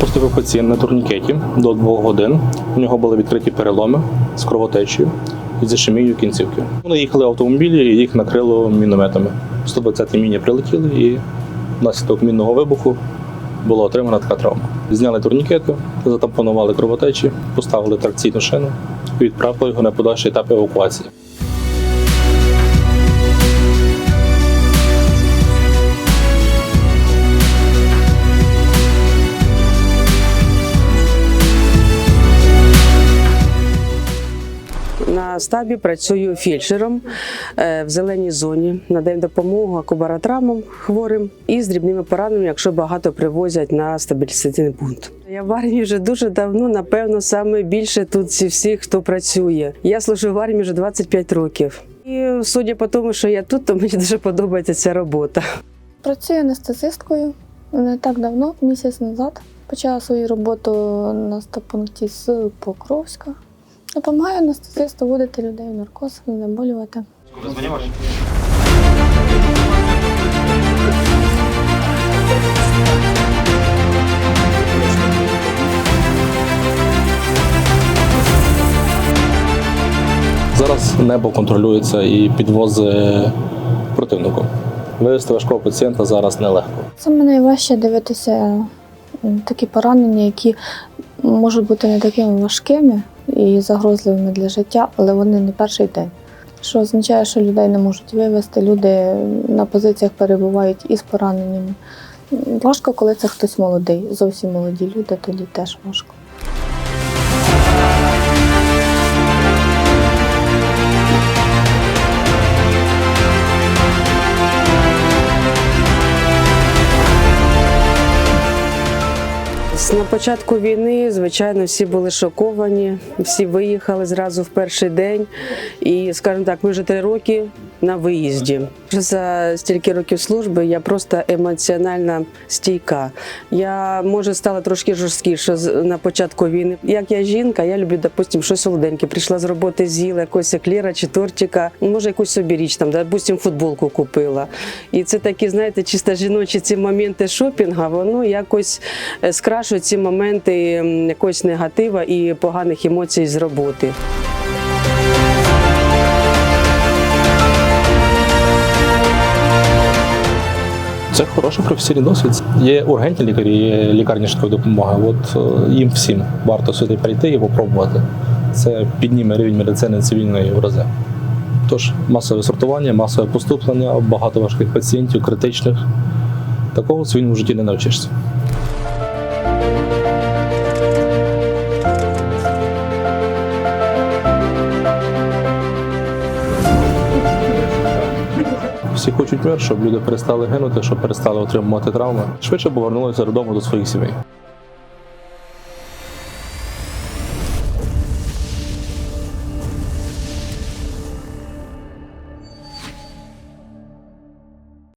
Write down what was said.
Поступив пацієнт на турнікеті до двох годин. У нього були відкриті переломи з кровотечею і з ішемією кінцівки. Вони їхали в автомобілі і їх накрило мінометами. 120 міні прилетіли і внаслідок мінного вибуху була отримана така травма. Зняли турнікети, затампонували кровотечі, поставили тракційну шину і відправили його на подальший етап евакуації. На стабі працюю фельдшером е, в зеленій зоні. Надаємо допомогу акубаратрамам хворим і з дрібними пораненнями, якщо багато привозять на стабілізаційний пункт. Я в армії вже дуже давно, напевно, саме більше тут всіх, хто працює. Я служу в армії вже 25 років. І судя по тому, що я тут, то мені дуже подобається ця робота. Працюю анестезисткою не так давно, місяць назад. Почала свою роботу на стопункті з Покровська. Допомагаю анестезисту вводити людей в наркоз, знеболювати. Зараз небо контролюється і підвози противнику. Вивезти важкого пацієнта зараз нелегко. Саме найважче дивитися такі поранення, які можуть бути не такими важкими і загрозливими для життя, але вони не перший день. Що означає, що людей не можуть вивезти, люди на позиціях перебувають із пораненнями. Важко, коли це хтось молодий, зовсім молоді люди, тоді теж важко. На початку війни, звичайно, всі були шоковані, всі виїхали зразу в перший день. І, скажімо так, ми вже три роки на виїзді. За стільки років служби я просто емоціонально стійка. Я може стала трошки жорсткіше на початку війни. Як я жінка, я люблю, допустим, щось солоденьке. Прийшла з роботи, з'їла якогось еклера чи тортика. Може, якусь собі річ там, допустим, футболку купила. І це такі, знаєте, чисто жіночі ці моменти шопінга, воно якось е, скрашує ці моменти якогось негатива і поганих емоцій з роботи. Це хороший професійний досвід. Є ургентні лікарі, є лікарні швидкої допомоги. От е, їм всім варто сюди прийти і попробувати. Це підніме рівень медицини цивільної в рази. Тож масове сортування, масове поступлення, багато важких пацієнтів, критичних. Такого в цивільному житті не навчишся. Всі хочуть мир, щоб люди перестали гинути, щоб перестали отримувати травми, швидше повернулися додому до своїх сімей.